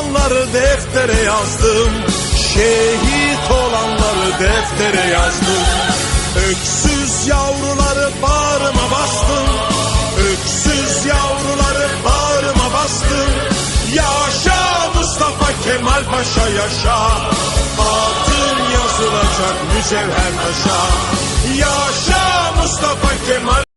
olanları deftere yazdım. Şehit olanları deftere yazdım. Öksüz yavruları bağrıma bastım. Öksüz yavruları bağrıma bastım. Yaşa Mustafa Kemal Paşa yaşa. Adın yazılacak mücevher taşa. Yaşa